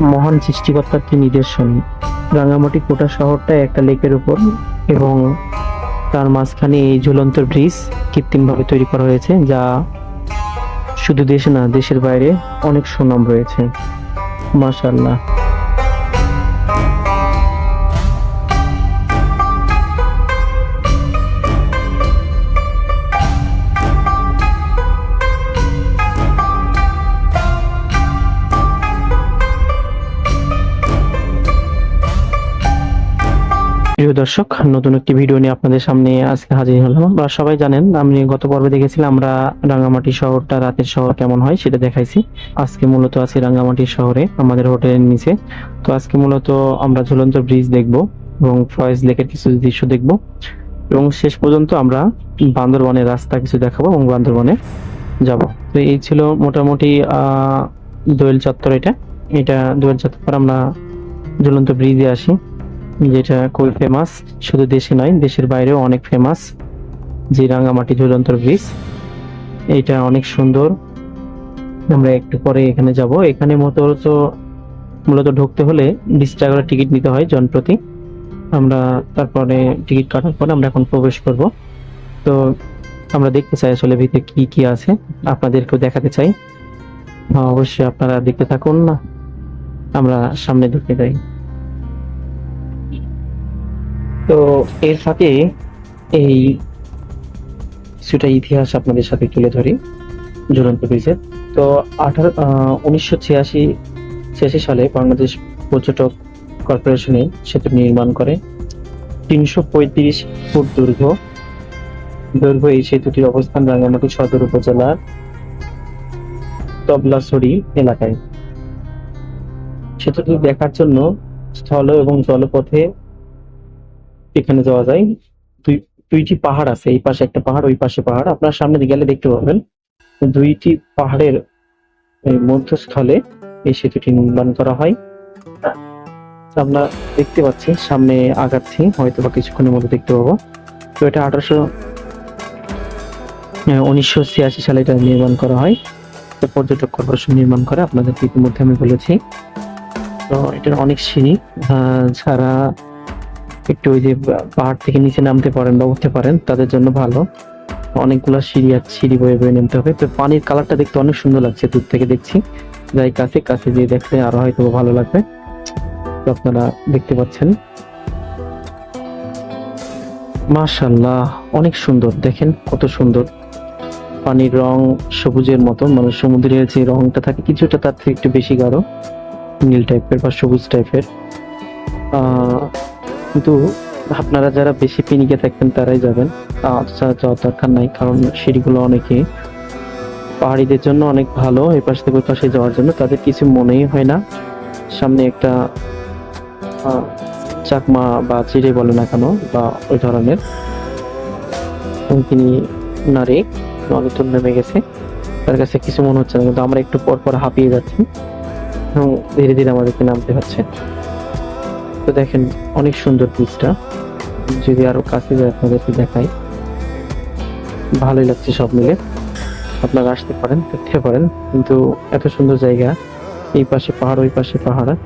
মহান সৃষ্টিকর্তার কি নিদর্শন রাঙামাটি কোটা শহরটা একটা লেকের উপর এবং তার মাঝখানে এই ঝুলন্ত ব্রিজ কৃত্রিমভাবে তৈরি করা হয়েছে, যা শুধু দেশে না, দেশের বাইরে অনেক সুনাম রয়েছে। মাশাল্লাহ প্রিয় দর্শক, নতুন একটি ভিডিও নিয়ে আপনাদের সামনে আজকে হাজির হলাম। আপনারা সবাই জানেন, আমি গত পর্বে দেখেছিলাম আমরা রাঙ্গামাটি শহরটা রাতের শহর কেমন হয় সেটা দেখাইছি। আজকে মূলত আছি রাঙ্গামাটি শহরে, আমাদের হোটেলের নিচে। তো আজকে মূলত আমরা ঝুলন্ত ব্রিজ দেখব এবং ফয়েজ লেকের কিছু দৃশ্য দেখব। এবং শেষ পর্যন্ত আমরা বান্দরবনের রাস্তা কিছু দেখাবো এবং বান্দরবনে যাব। তো এই ছিল মোটামুটি দোয়েল চত্বর এটা। এটা দোয়েল চত্বর আমরা ঝুলন্ত ব্রিজে আসি। যেটা খুবই ফেমাস শুধু দেশে নয় দেশের বাইরেও অনেক ফেমাস যে রাঙামাটি ঝুলন্ত ব্রিজ এটা অনেক সুন্দর। আমরা একটু পরে এখানে যাব। এখানে মূলত মূলত ঢুকতে হলে বিশ টাকা করে টিকিট নিতে হয় জনপ্রতি। আমরা তারপরে টিকিট কাটার পরে আমরা এখন প্রবেশ করব। তো আমরা দেখতে চাই আসলে ভিতরে কি কি আছে। আপনাদেরকেও দেখাতে চাই। হ্যাঁ, অবশ্যই আপনারা দেখতে থাকুন না। আমরা সামনে ঢুকে যাই। তো এর সাথে এই কিছুটা ইতিহাস আপনাদের সাথে তুলে ধরি ঝুলন্ত ব্রিজের তো আঠারো উনিশশো ছিয়াশি ছিয়াশি সালে বাংলাদেশ পর্যটক কর্পোরেশনে সেতু নির্মাণ করে। তিনশো পঁয়ত্রিশ ফুট দৈর্ঘ্য। দৈর্ঘ্য এই সেতুটির অবস্থান রাঙ্গামাটি সদর উপজেলার তবলাছড়ি এলাকায়। সেতুটি দেখার জন্য স্থল এবং জলপথে এখানে যাওয়া যায়। দুই দুইটি পাহাড় আছে, এই পাশে একটা পাহাড়, ওই পাশে পাহাড়। আপনার সামনে গেলে দেখতে পাবেন দুইটি পাহাড়ের মধ্যস্থলে এই সেতুটি নির্মাণ করা হয়। আমরা দেখতে পাচ্ছি, সামনে আগাচ্ছি হয়তো বা কিছুক্ষণের মধ্যে দেখতে পাবো। তো এটা আঠারোশো উনিশশো ছিয়াশি সালে এটা নির্মাণ করা হয়। তো পর্যটক কর্পোরেশন নির্মাণ করে আপনাদের ইতিমধ্যে আমি বলেছি। তো এটার অনেক সিঁড়ি যারা একটু ওই যে পাহাড় থেকে নিচে নামতে পারেন বা উঠতে পারেন, তাদের জন্য ভালো। অনেকগুলো সিঁড়ি আছে, সিঁড়ি বয়ে বয়ে নামতে হবে। তো পানির কালারটা দেখতে অনেক সুন্দর লাগছে, দূর থেকে দেখছি। যাই, কাছে কাছে গিয়ে দেখলে আরও হয়তো ভালো লাগবে। তো আপনারা দেখতে পাচ্ছেন। মাশাল্লাহ অনেক সুন্দর। দেখেন কত সুন্দর। পানির রং সবুজের মতো। মানে সমুদ্রের যে রংটা থাকে, কিছুটা তার থেকে একটু বেশি গাঢ়। নীল টাইপের বা সবুজ টাইপের কিন্তু আপনারা যারা বেশি পিনিকে থাকবেন, তারাই যাবেন। যাওয়ার দরকার নাই, কারণ সিঁড়িগুলো অনেকে পাহাড়িদের জন্য অনেক ভালো, এই পাশ থেকে ওই পাশে যাওয়ার জন্য। তাদের কিছু মনেই হয় না। সামনে একটা চাকমা বা চিড়ে বলে না কেন, বা ওই ধরনের। তিনি নারী অনেক নেমে গেছে। তার কাছে কিছু মনে হচ্ছে না, কিন্তু আমরা একটু পর পর হাঁপিয়ে যাচ্ছি। এবং ধীরে ধীরে আমাদেরকে নামতে হচ্ছে। তো দেখেন, অনেক সুন্দর পিচটা। যদি আরও কাছে যায় আপনাদেরকে দেখাই। ভালোই লাগছে সব মিলে। আপনারা আসতে পারেন, দেখতে পারেন। কিন্তু এত সুন্দর জায়গা। এই পাশে পাহাড়, ওই পাশে পাহাড়।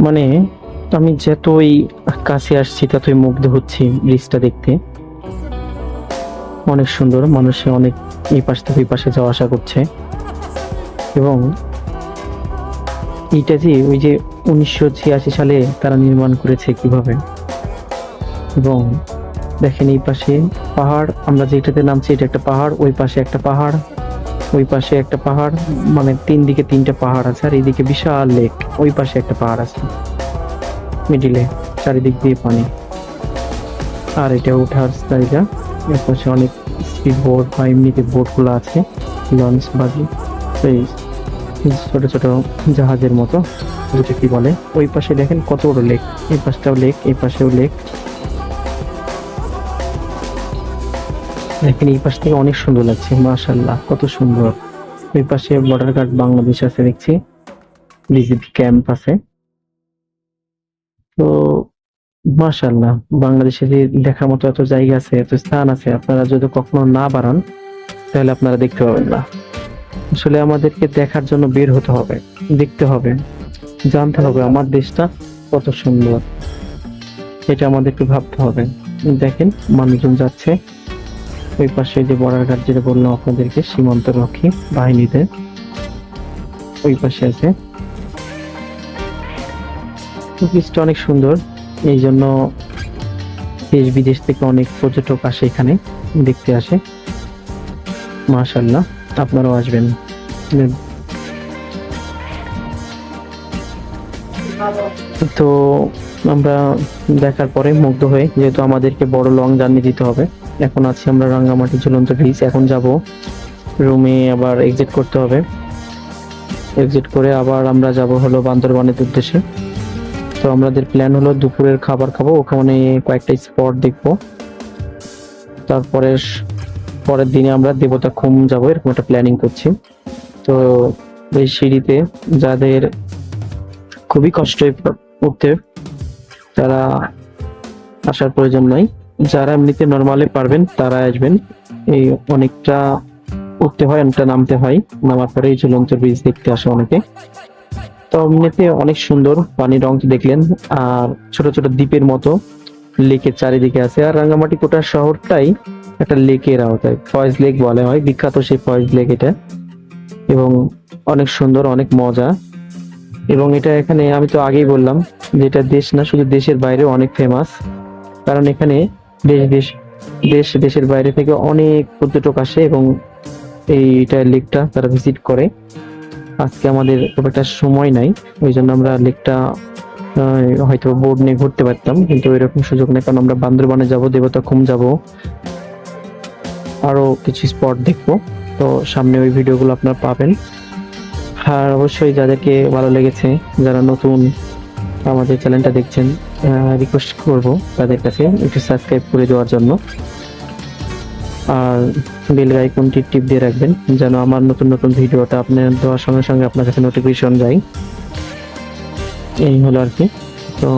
মানে আমি যতই কাছে আসছি, ততই মুগ্ধ হচ্ছি ব্রিজটা দেখতে। অনেক সুন্দর। মানুষে অনেক এই পাশ থেকে ওই পাশে যাওয়া আসা করছে। এবং এইটা যে ওই যে উনিশশো ছিয়াশি সালে তারা নির্মাণ করেছে কীভাবে? এবং দেখেন এই পাশে পাহাড়, আমরা যেটাতে নামছি এটা একটা পাহাড়, ওই পাশে একটা পাহাড়, ওই পাশে একটা পাহাড় মানে তিন দিকে তিনটা পাহাড় আছে আর এইদিকে বিশাল লেক, ওই পাশে একটা পাহাড় আছে। মিডিলে চারিদিক দিয়ে পানি। আর এটা ওঠার জায়গা, এর পাশে অনেক স্পিড বোট বা এমনিতে বোটগুলো আছে লঞ্চ বাজি। ছোট ছোট জাহাজের মতো, যেটা কি বলে? ওই পাশে দেখেন কত বড় লেক এই পাশটাও লেক এই পাশেও লেক দেখেন এই পাশ থেকে অনেক সুন্দর লাগছে মাশাল্লাহ কত সুন্দর। ওই পাশে বর্ডার গার্ড বাংলাদেশ আছে, দেখছি। বিজিবি ক্যাম্প আছে। তো মাশাল্লাহ বাংলাদেশে যে দেখার মতো এত জায়গা আছে, এত স্থান আছে, আপনারা যদি কখনো না বাড়ান, তাহলে আপনারা দেখতে পাবেন না। আসলে আমাদেরকে দেখার জন্য বের হতে হবে, দেখতে হবে, জানতে হবে আমার দেশটা কত সুন্দর। এটা আমাদেরকে ভাবতে হবে। দেখেন, মানুষজন যাচ্ছে। ওই পাশে যে বর্ডার গার্ড যেটা বললাম আপনাদেরকে, সীমান্ত রক্ষী বাহিনীতে ওই পাশে আছে। তো অনেক সুন্দর। এই জন্য দেশ বিদেশ থেকে অনেক পর্যটক আসে এখানে, দেখতে আসে। মাশাল্লাহ আপনারাও আসবেন। উম, তো আমরা দেখার পরে মুগ্ধ হয়ে যেহেতু আমাদেরকে বড় লং জার্নি দিতে হবে এখন আছি আমরা রাঙ্গামাটি ঝুলন্ত ব্রিজ এখন যাব রুমে আবার এক্সিট করতে হবে। এক্সিট করে আবার আমরা যাব হলো বান্দরবানের উদ্দেশ্যে। তো আমাদের প্ল্যান হলো দুপুরের খাবার খাব ওখানে কয়েকটা স্পট দেখব। তারপরে পরের দিনে আমরা দেবতা খুম যাব, এরকম একটা প্ল্যানিং করছি। তো এই সিঁড়িতে যাদের খুবই কষ্ট উঠতে তারা আসার প্রয়োজন নাই। যারা এমনিতে নর্মালি পারবেন তারা আসবেন। এই অনেকটা উঠতে হয়, অনেকটা নামতে হয়। নামার পরে এই ঝুলন্ত ব্রিজ দেখতে আসে অনেকে। তো এমনিতে অনেক সুন্দর পানির রং দেখলেন, আর ছোট ছোট দ্বীপের মতো লেকের চারিদিকে আছে। আর রাঙ্গামাটি কোটা শহরটাই একটা লেকের আওতায়, ফয়েজ লেক বলা হয়, বিখ্যাত সেই ফয়েজ লেক এটা। এবং অনেক সুন্দর, অনেক মজা। এবং এটা এখানে আমি তো আগেই বললাম যে এটা দেশ না, শুধু দেশের বাইরে অনেক ফেমাস কারণ এখানে দেশ দেশ দেশ, দেশের বাইরে থেকে অনেক পর্যটক আসে এবং এইটা লেকটা তারা ভিজিট করে। আজকে আমাদের খুব একটা সময় নাই, ওই জন্য আমরা লেকটা হয়তো বোর্ড নিয়ে ঘুরতে পারতাম, কিন্তু এরকম সুযোগ নেই, কারণ আমরা বান্দরবানে যাব দেবতা খুম যাব। আরও কিছু স্পট দেখব। তো সামনে ওই ভিডিওগুলো আপনারা পাবেন। আর অবশ্যই যাদেরকে ভালো লেগেছে, যারা নতুন আমাদের চ্যানেলটা দেখছেন রিকোয়েস্ট করব তাদের কাছে একটু সাবস্ক্রাইব করে দেওয়ার জন্য। আর বেল আইকনটি টিপ দিয়ে রাখবেন, যেন আমার নতুন নতুন ভিডিওটা আপনার দেওয়ার সঙ্গে সঙ্গে আপনার কাছে নোটিফিকেশন যায়। এই হলো আর কি। তো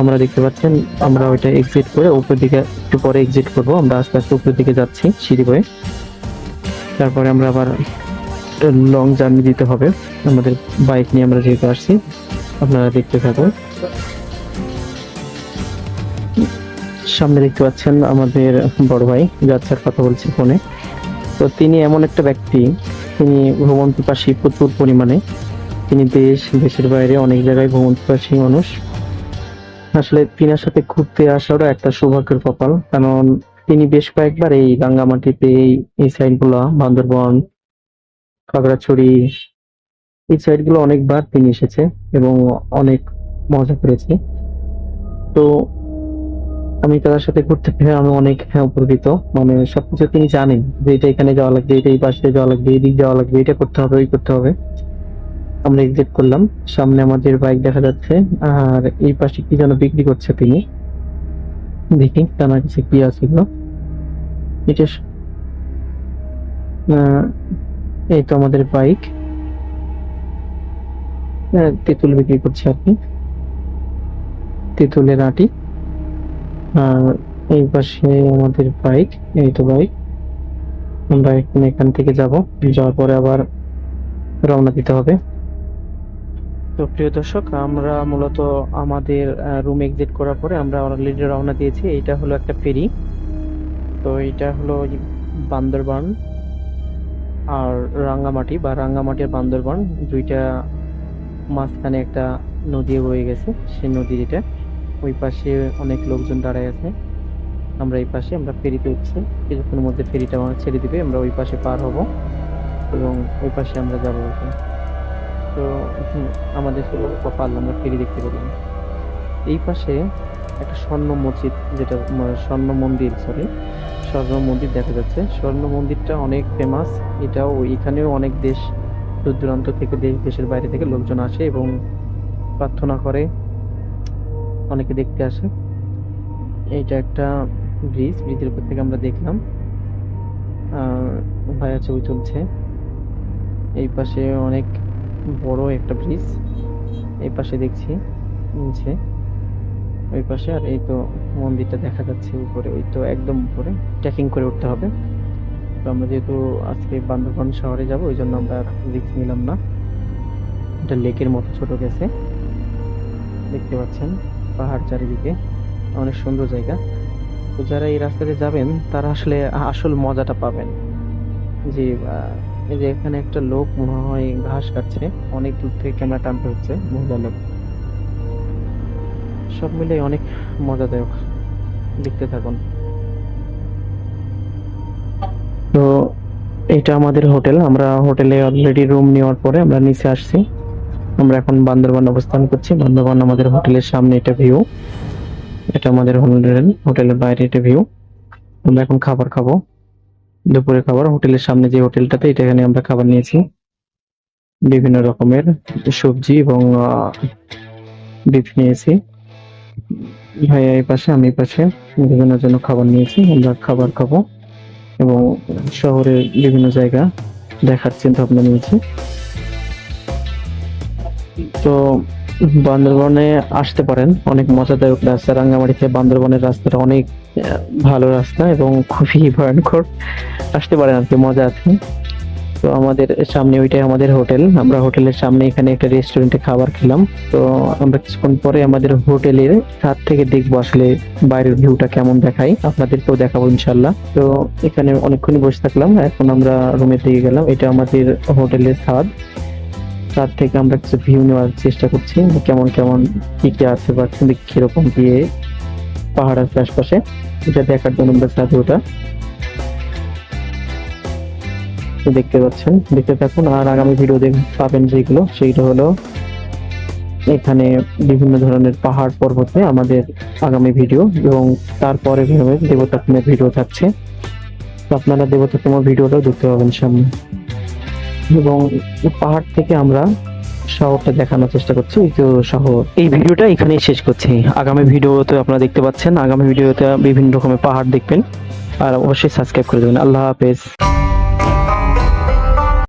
আমরা দেখতে পাচ্ছেন, আমরা ওইটা এক্সিট করে উপর দিকে একটু পরে এক্সিট করব। আমরা আস্তে আস্তে উপরের দিকে যাচ্ছি, সিঁড়ি হয়ে তারপরে আমরা আবার লং জার্নি দিতে হবে। আমাদের বাইক নিয়ে আমরা যেহেতু আসছি, আপনারা দেখতে থাকুন। সামনে দেখতে পাচ্ছেন আমাদের বড় ভাই যাচ্ছার কথা বলছি ফোনে। তো তিনি এমন একটা ব্যক্তি, তিনি ভ্রমণ পিপাসী প্রচুর পরিমাণে। তিনি দেশ, দেশের বাইরে অনেক জায়গায় ভ্রমণ পিপাসী মানুষ। আসলে তিনার সাথে ঘুরতে আসারও একটা সৌভাগ্যের কপাল। কারণ তিনি বেশ কয়েকবার এই রাঙ্গামাটিতে এই এই সাইডগুলা বান্দরবন খাগড়াছড়ি এই সাইডগুলো অনেকবার তিনি এসেছে এবং অনেক মজা করেছে। তো আমি তার সাথে ঘুরতে পেরে আমি অনেক হ্যাঁ, উপকৃত মানে সবকিছু তিনি জানেন যে এটা এখানে যাওয়া লাগবে এটা এই পাশে যাওয়া লাগবে এই দিক যাওয়া লাগবে এটা করতে হবে ওই করতে হবে। আমরা এক্সিট করলাম। সামনে আমাদের বাইক দেখা যাচ্ছে। আর এই পাশে কি যেন বিক্রি করছে তিনি। দেখি তার কাছে কি আছে এই তো আমাদের বাইক তেঁতুল বিক্রি করছে আর কি। তেঁতুলের আটি। আর এই পাশে আমাদের বাইক এই তো বাইক আমরা এখান থেকে যাব। যাওয়ার পরে আবার রওনা দিতে হবে। তো প্রিয় দর্শক, আমরা মূলত আমাদের রুম এক্সিট করার পরে আমরা অলরেডি রওনা দিয়েছি। এইটা হলো একটা ফেরি। তো এটা হলো বান্দরবান আর রাঙ্গামাটি বা রাঙ্গামাটি আর বান্দরবান দুইটা মাঝখানে একটা নদী বয়ে গেছে, সেই নদী এটা ওই পাশে অনেক লোকজন দাঁড়ায় আছে। আমরা এই পাশে, আমরা ফেরিতে উঠছি। কিছুক্ষণের মধ্যে ফেরিটা ছেড়ে দিবে। আমরা ওই পাশে পার হব এবং ওই পাশে আমরা যাব। কি। তো আমাদের শুধু কপাল, আমরা ফেরি দেখতে পেলাম। এই পাশে একটা স্বর্ণ মসজিদ, যেটা স্বর্ণ মন্দির সরি স্বর্ণ মন্দির দেখা যাচ্ছে। স্বর্ণ মন্দিরটা অনেক ফেমাস এটাও এখানেও অনেক দেশ দূর দূরান্ত থেকে দেশ দেশের বাইরে থেকে লোকজন আসে এবং প্রার্থনা করে, অনেকে দেখতে আসে। এইটা একটা ব্রিজ, ব্রিজের উপর থেকে আমরা দেখলাম। ভাইয়া ছবি তুলছে এই পাশে অনেক বড় একটা ব্রিজ এই পাশে দেখছি, নিচে। ওই পাশে আর এই তো মন্দিরটা দেখা যাচ্ছে উপরে, ওই তো একদম উপরে। ট্রেকিং করে উঠতে হবে। তো আমরা যেহেতু আজকে বান্দরবান শহরে যাব, ওই জন্য আমরা রিস্ক নিলাম না। এটা লেকের মতো ছোট গেছে। দেখতে পাচ্ছেন, পাহাড় চারিদিকে। অনেক সুন্দর জায়গা। তো যারা এই রাস্তাতে যাবেন, তারা আসলে আসল মজাটা পাবেন। যে এই যে এখানে একটা লোক মনে হয় ঘাস কাটছে অনেক দূর থেকে ক্যামেরা টানতে হচ্ছে, মহিলা লোক। সব মিলে অনেক মজাদায়ক। দেখতে থাকুন। তো এটা আমাদের হোটেল। আমরা হোটেলে অলরেডি রুম নেওয়ার পরে আমরা নিচে আসছি। আমরা এখন বান্দরবান অবস্থান করছি। বান্দরবান আমাদের হোটেলের সামনে এটা ভিউ এটা আমাদের হোটেল হোটেলের বাইরে এটা ভিউ আমরা এখন খাবার খাব। দুপুরে খাবার। হোটেলের সামনে যে হোটেলটাতে, এটা এখানে আমরা খাবার নিয়েছি। বিভিন্ন রকমের সবজি এবং বিফ নিয়েছি। ভাইয়া এই পাশে, আমি পাশে দুজনের জন্য খাবার নিয়েছি। আমরা খাবার খাব এবং শহরের বিভিন্ন জায়গা দেখার চিন্তা ভাবনা নিয়েছি। তো বান্দরবনে আসতে পারেন। অনেক মজাদায়ক রাস্তা। রাঙ্গামাটি থেকে বান্দরবনের রাস্তাটা অনেক ভালো রাস্তা এবং খুবই ভয়ঙ্কর। আসতে পারেন আর কি, মজা আছে। তো আমাদের সামনে ওইটাই আমাদের হোটেল। আমরা হোটেলের সামনে এখানে একটা রেস্টুরেন্টে খাবার খেলাম। তো আমরা কিছুক্ষণ পরে আমাদের হোটেলের ছাদ থেকে দেখব আসলে বাইরের ভিউটা কেমন দেখাই আপনাদেরকেও দেখাবো ইনশাল্লাহ তো এখানে অনেকক্ষণ বসে থাকলাম। এখন আমরা রুমের দিকে গেলাম। এটা আমাদের হোটেলের ছাদ। ছাদ থেকে আমরা কিছু ভিউ নেওয়ার চেষ্টা করছি কেমন কেমন কি কি আছে বা কীরকম দিয়ে পাহাড় আছে আশপাশে এটা দেখার জন্য আমরা ছাদে ওটা। দেখতে পাচ্ছেন, দেখতে থাকুন। আর আগামী ভিডিও পাবেন যেগুলো, সেইটা হলো এখানে বিভিন্ন ধরনের পাহাড় পর্বতে আমাদের আগামী ভিডিও এবং তারপরে দেবতাত্মের ভিডিও থাকছে। আপনারা দেবতাত্মের ভিডিওটাও দেখতে পাবেন সামনে। এবং পাহাড় থেকে আমরা শহরটা দেখানোর চেষ্টা করছি। তো শহর। এই ভিডিওটা এখানেই শেষ করছি। আগামী ভিডিওতে আপনারা দেখতে পাচ্ছেন, আগামী ভিডিওতে বিভিন্ন রকমের পাহাড় দেখবেন। আর অবশ্যই সাবস্ক্রাইব করে দেবেন। আল্লাহ হাফেজ।